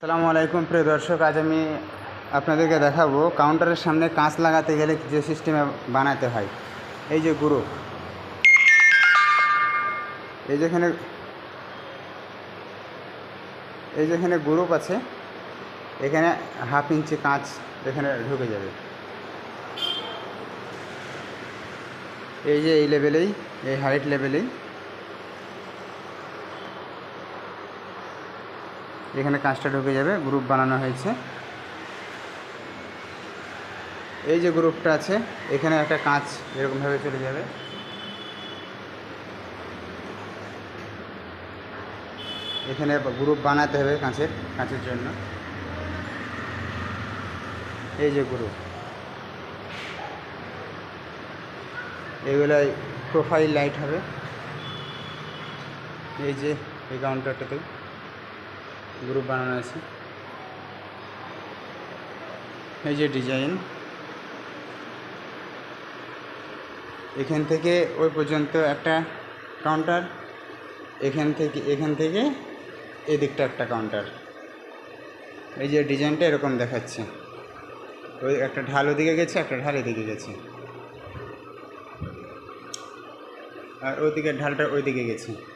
আসসালামু আলাইকুম, প্রিয় দর্শক, আজ আমি আপনাদেরকে দেখাবো কাউন্টারের সামনে কাঁচ লাগাতে গেলে যে সিস্টেমে বানাতে হয়। এই যে গ্রুপ এই যেখানে এই যেখানে গ্রুপ আছে, এখানে হাফ ইঞ্চি কাঁচ এখানে ঢুকে যাবে। এই যে এই লেভেলেই, এই হাইট লেভেলেই এখানে কাঁচটা ঢুকে যাবে গ্রুপ বানানো হয়েছে। এই যে গ্রুপটা আছে, এখানে একটা কাঁচ এরকমভাবে চলে যাবে। এখানে গ্রুপ বানাতে হবে কাঁচের কাঁচের জন্য। এই যে গ্রুপ এগুলাই প্রোফাইল লাইট হবে। এই যে, এই কাউন্টারটাতে গ্রুপ বানানো আছে। এই যে ডিজাইন। এখান থেকে ওই পর্যন্ত একটা কাউন্টার এখান থেকে এখান থেকে এদিকটা একটা কাউন্টার এই যে ডিজাইনটা এরকম দেখাচ্ছে। ওই একটা ঢাল ওদিকে গেছে, একটা ঢাল এদিকে গেছে। আর ওদিকে ঢালটা ওইদিকে গেছে।